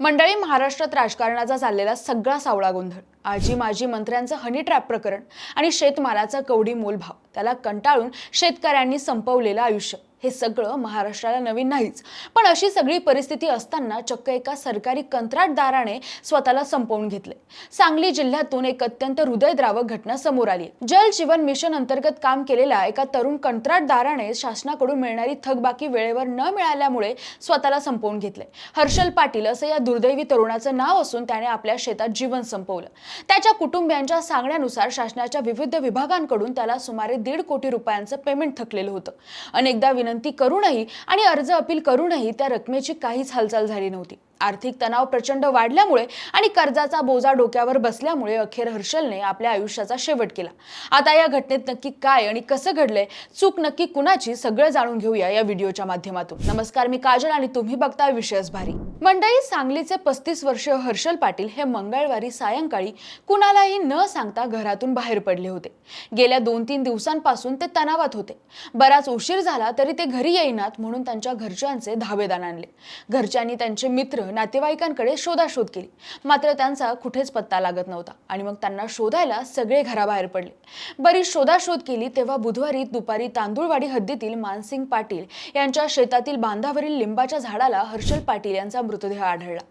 मंडळी महाराष्ट्रात राजकारणाचा चाललेला सगळा सावळा गोंधळ आजी माजी मंत्र्यांचं हनी ट्रॅप प्रकरण आणि शेतमालाचा कवडी मोलभाव त्याला कंटाळून शेतकऱ्यांनी संपवलेलं आयुष्य. हे सगळं महाराष्ट्राला नवीन नाहीच. पण अशी सगळी परिस्थिती असताना चक्क एका सरकारी कंत्राटदाराने स्वतःला संपवून घेतले. सांगली जिल्ह्यातून एक अत्यंत हृदयद्रावक घटना समोर आली. जल जीवन मिशन अंतर्गत काम केलेल्या एका तरुण कंत्राटदाराने शासनाकडून मिळणारी थकबाकी वेळेवर न मिळाल्यामुळे स्वतःला संपवून घेतले. हर्षल पाटील असं या दुर्दैवी तरुणाचं नाव असून त्याने आपल्या शेतात जीवन संपवलं. त्याच्या कुटुंबियांच्या सांगण्यानुसार शासनाच्या विविध विभागांकडून त्याला सुमारे दीड कोटी रुपयांचं पेमेंट थकलेलं होतं. अनेकदा विनंती करूनही आणि अर्ज अपील करूनही त्या रकमेची काहीच हालचाल झाली नव्हती. आर्थिक तणाव प्रचंड वाढल्यामुळे आणि कर्जाचा बोजा डोक्यावर बसल्यामुळे अखेर हर्षलने आपल्या आयुष्याचा शेवट केला. आता या घटनेत नक्की काय आणि कसं घडलंय चूक नक्की कुणाची सगळं जाणून घेऊया या व्हिडिओच्या माध्यमातून. नमस्कार मी काजल आणि तुम्ही बघताय विषयच भारी. मंडळी सांगलीचे पस्तीस वर्षीय हर्षल पाटील हे मंगळवारी सायंकाळी कुणालाही न सांगता घरातून बाहेर पडले होते. गेल्या दोन तीन दिवसांपासून ते तणावात होते. बराच उशीर झाला तरी ते घरी येईनात म्हणून त्यांच्या घरच्यांचे धावेदान आणले. घरच्यांनी त्यांचे मित्र नातेवाईकांकडे शोधाशोध केली. मात्र त्यांचा कुठेच पत्ता लागत नव्हता आणि मग त्यांना शोधायला सगळे घराबाहेर पडले. बरीच शोधाशोध केली तेव्हा बुधवारी दुपारी तांदूळवाडी हद्दीतील मानसिंग पाटील यांच्या शेतातील बांधावरील लिंबाच्या झाडाला हर्षल पाटील यांचा मृतदेह आढळला.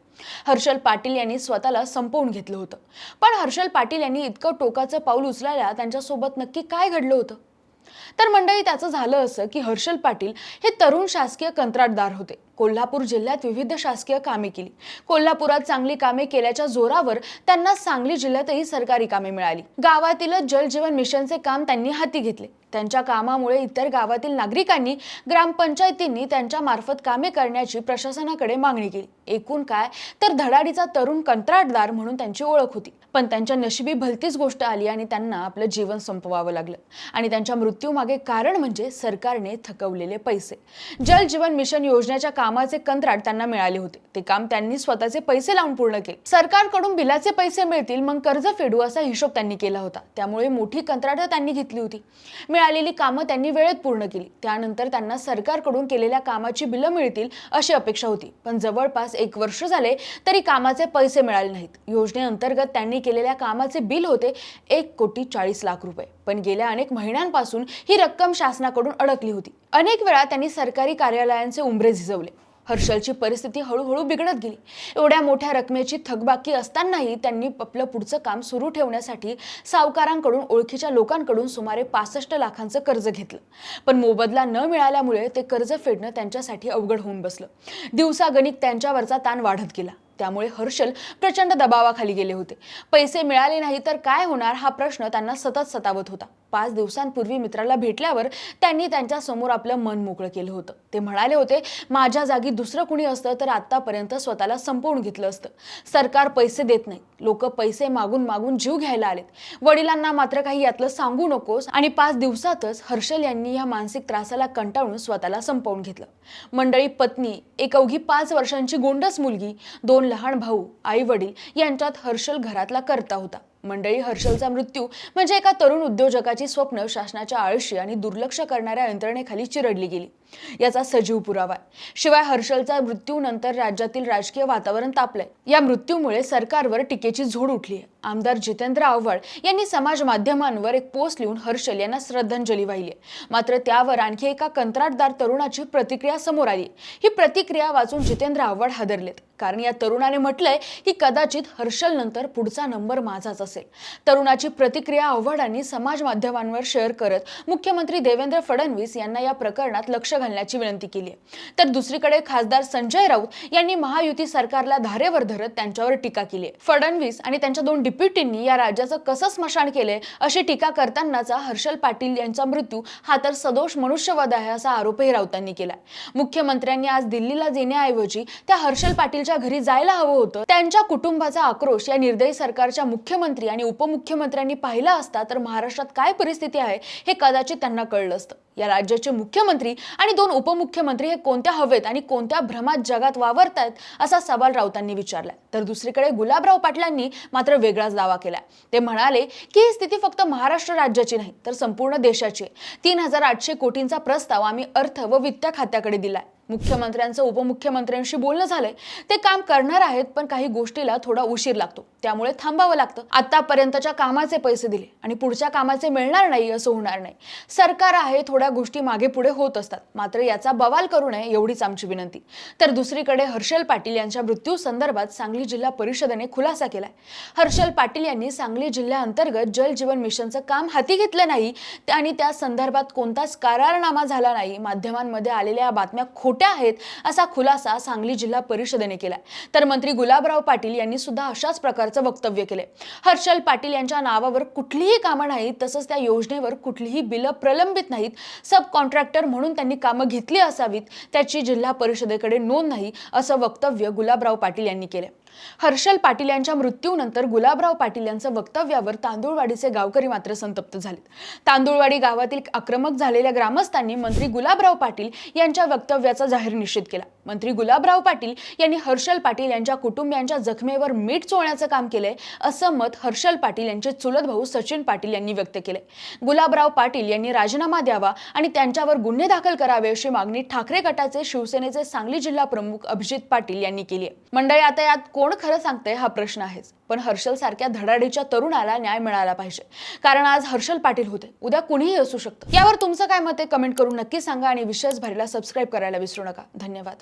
हर्षल पाटील यांनी स्वतःला संपवून घेतलं होतं. पण हर्षल पाटील यांनी इतकं टोकाचं पाऊल उचलायला त्यांच्यासोबत नक्की काय घडलं होतं? तर मंडळी त्याचं झालं असं की हर्षल पाटील हे तरुण शासकीय कंत्राटदार होते. कोल्हापूर जिल्ह्यात विविध शासकीय कामे केली. कोल्हापुरात चांगली कामे केल्याच्या जोरावर त्यांना सांगली जिल्ह्यातही सरकारी कामे मिळाली. गावातीलच जल जीवन मिशनचे काम त्यांनी हाती घेतले. त्यांच्या कामामुळे इतर गावातील नागरिकांनी ग्रामपंचायतींनी त्यांच्या मार्फत कामे करण्याची प्रशासनाकडे मागणी केली. एकूण काय तर धडाडीचा तरुण कंत्राटदार म्हणून त्यांची ओळख होती. पण त्यांच्या नशिबी भलतीच गोष्ट आली आणि त्यांना आपलं जीवन संपवावं लागलं. आणि त्यांच्या मृत्यूमागे कारण म्हणजे सरकारने थकवलेले पैसे. जल जीवन मिशन योजनेच्या कामाचे कंत्राट त्यांना मिळाले होते. ते काम त्यांनी स्वतःचे पैसे लावून पूर्ण केले. सरकारकडून बिलाचे पैसे मिळतील मग कर्ज फेडू असा हिशोब त्यांनी केला होता. त्यामुळे मोठी कंत्राटं त्यांनी घेतली होती. मिळालेली कामं त्यांनी वेळेत पूर्ण केली. त्यानंतर त्यांना सरकारकडून केलेल्या कामाची बिलं मिळतील अशी अपेक्षा होती. पण जवळपास एक वर्ष झाले तरी कामाचे पैसे मिळाले नाहीत. योजनेअंतर्गत त्यांनी केलेल्या कामाचे बिल होते एक कोटी चाळीस लाख रुपये. पण गेल्या अनेक महिन्यांपासून ही रक्कम शासनाकडून अडकली होती. अनेक वेळा त्यांनी सरकारी कार्यालयांचे उंबरे झिजवले. हर्षलची परिस्थिती हळूहळू बिघडत गेली. एवढ्या मोठ्या रकमेची थकबाकी असतानाही त्यांनी आपलं पुढचं काम सुरू ठेवण्यासाठी सावकारांकडून ओळखीच्या लोकांकडून सुमारे पासष्ट लाखांचं कर्ज घेतलं. पण मोबदला न मिळाल्यामुळे ते कर्ज फेडणं त्यांच्यासाठी अवघड होऊन बसलं. दिवसागणिक त्यांच्यावरचा ताण वाढत गेला. त्यामुळे हर्षल प्रचंड दबावाखाली गेले होते. पैसे मिळाले नाही तर काय होणार हा प्रश्न त्यांना सतत सतावत होता. पाच दिवसांपूर्वी मित्राला भेटल्यावर त्यांनी त्यांच्यासमोर आपलं मन मोकळं केलं होतं. ते म्हणाले होते माझ्या जागी दुसरं कुणी असतं तर आतापर्यंत स्वतःला संपवून घेतलं असतं. सरकार पैसे देत नाही. लोक पैसे मागून मागून जीव घ्यायला आलेत. वडिलांना मात्र काही यातलं सांगू नकोस. आणि पाच दिवसातच हर्षल यांनी या मानसिक त्रासाला कंटाळून स्वतःला संपवून घेतलं. मंडळी पत्नी एक अवघी पाच वर्षांची गोंडस मुलगी दोन लहान भाऊ आई वडील यांच्यात हर्षल घरातला करता होता. मंडळी हर्षलचा मृत्यू म्हणजे एका तरुण उद्योजकाची स्वप्न शासनाच्या आळशी आणि दुर्लक्ष करणाऱ्या यंत्रणेखाली चिरडली गेली. याचा सजीव पुरावा शिवाय हर्षलचा मृत्यूनंतर राज्यातील राजकीय वातावरण तापलंय. या मृत्यूमुळे सरकारवर टीकेची झोड उठली आहे. आमदार जितेंद्र आव्हाड यांनी समाज माध्यमांवर एक पोस्ट लिहून हर्षल यांना श्रद्धांजली वाहिली मात्र त्यावर आणखी एका कंत्राटदार तरुणाची प्रतिक्रिया समोर आली ही प्रतिक्रिया वाचून जितेंद्र आव्हाड हादरलेत. कारण या तरुणाने म्हटलंय की कदाचित हर्षल नंतर पुढचा नंबर माझाच असेल. तरुणाची प्रतिक्रिया आव्हाडांनी समाज माध्यमांवर शेअर करत मुख्यमंत्री देवेंद्र फडणवीस यांना या प्रकरणात लक्ष घालण्याची विनंती केली आहे. तर दुसरीकडे खासदार संजय राऊत यांनी महायुती सरकारला धारेवर धरत त्यांच्यावर टीका केली फडणवीस आणि त्यांच्या दोन डिप्युटींनी या राज्याचं कसं स्मशान केलंय अशी टीका करतानाचा हर्षल पाटील यांचा मृत्यू हा तर सदोष मनुष्यवाद आहे असा आरोपही राऊतांनी केलाय. मुख्यमंत्र्यांनी आज दिल्लीला येण्याऐवजी त्या हर्षल पाटीलच्या घरी जायला हवं होतं. त्यांच्या कुटुंबाचा आक्रोश या निर्दयी सरकारच्या मुख्यमंत्री आणि उपमुख्यमंत्र्यांनी पाहिला असता तर महाराष्ट्रात काय परिस्थिती आहे हे कदाचित त्यांना कळलं असतं. या राज्याचे मुख्यमंत्री आणि दोन उपमुख्यमंत्री हे कोणत्या हवेत आणि कोणत्या भ्रमात जगात वावरतायत असा सवाल राऊतांनी विचारलाय. तर दुसरीकडे गुलाबराव पाटलांनी मात्र वेगळाच दावा केला ते म्हणाले की ही स्थिती फक्त महाराष्ट्र राज्याची नाही तर संपूर्ण देशाची आहे. तीन हजार आठशे कोटींचा प्रस्ताव आम्ही अर्थ व वित्त खात्याकडे दिलाय. मुख्यमंत्र्यांचं उपमुख्यमंत्र्यांशी बोलणं झालंय. ते काम करणार आहेत पण काही गोष्टीला थोडा उशीर लागतो. त्यामुळे थांबावं लागतं. आतापर्यंतच्या कामाचे पैसे दिले आणि पुढच्या कामाचे मिळणार नाही असं होणार नाही. सरकार आहे थोड्या गोष्टी मागे पुढे होत असतात. मात्र याचा बवाल करू नये एवढीच आमची विनंती. तर दुसरीकडे हर्षल पाटील यांच्या मृत्यू संदर्भात सांगली जिल्हा परिषदेने खुलासा केलाय. हर्षल पाटील यांनी सांगली जिल्ह्याअंतर्गत जल जीवन मिशनचं काम हाती घेतलं नाही आणि त्या संदर्भात कोणताच करारनामा झाला नाही. माध्यमांमध्ये आलेल्या बातम्या खोट्या आहेत असा खुलासा सांगली जिल्हा परिषदेने केलाय. तर मंत्री गुलाबराव पाटील यांनी सुद्धा अशाच प्रकारचं वक्तव्य केले हर्षल पाटील यांच्या नावावर कुठलीही कामं नाहीत तसंच त्या योजनेवर कुठलीही बिलं प्रलंबित नाहीत. सब कॉन्ट्रॅक्टर म्हणून त्यांनी कामं घेतली असावीत त्याची जिल्हा परिषदेकडे नोंद नाही असं वक्तव्य गुलाबराव पाटील यांनी केलं हर्षल पाटील यांच्या मृत्यूनंतर गुलाबराव पाटील यांच्या वक्तव्यावर तांदूळवाडीचे गावकरी मात्र संतप्त झालेत. तांदूळवाडी गावातील आक्रमक झालेल्या ग्रामस्थांनी मंत्री गुलाबराव पाटील यांच्या वक्तव्याचा जाहीर निषेध केला. मंत्री गुलाबराव पाटील यांनी हर्षल पाटील यांच्या कुटुंबियांच्या जखमेवर मीठ चोळण्याचं काम केलंय असं मत हर्षल पाटील यांचे चुलत भाऊ सचिन पाटील यांनी व्यक्त केले गुलाबराव पाटील यांनी राजीनामा द्यावा आणि त्यांच्यावर गुन्हे दाखल करावे अशी मागणी ठाकरे गटाचे शिवसेनेचे सांगली जिल्हा प्रमुख अभिजित पाटील यांनी केली आहे. मंडळी आता यात कोण खरं सांगतंय हा प्रश्न आहेच. पण हर्षल सारख्या धडाडीच्या तरुणाला न्याय मिळाला पाहिजे. कारण आज हर्षल पाटील होते. उद्या कुणीही असू शकतं. यावर तुमचं काय मत आहे? कमेंट करून नक्की सांगा आणि विशेष भरीला सबस्क्राईब करायला विसरू नका. धन्यवाद.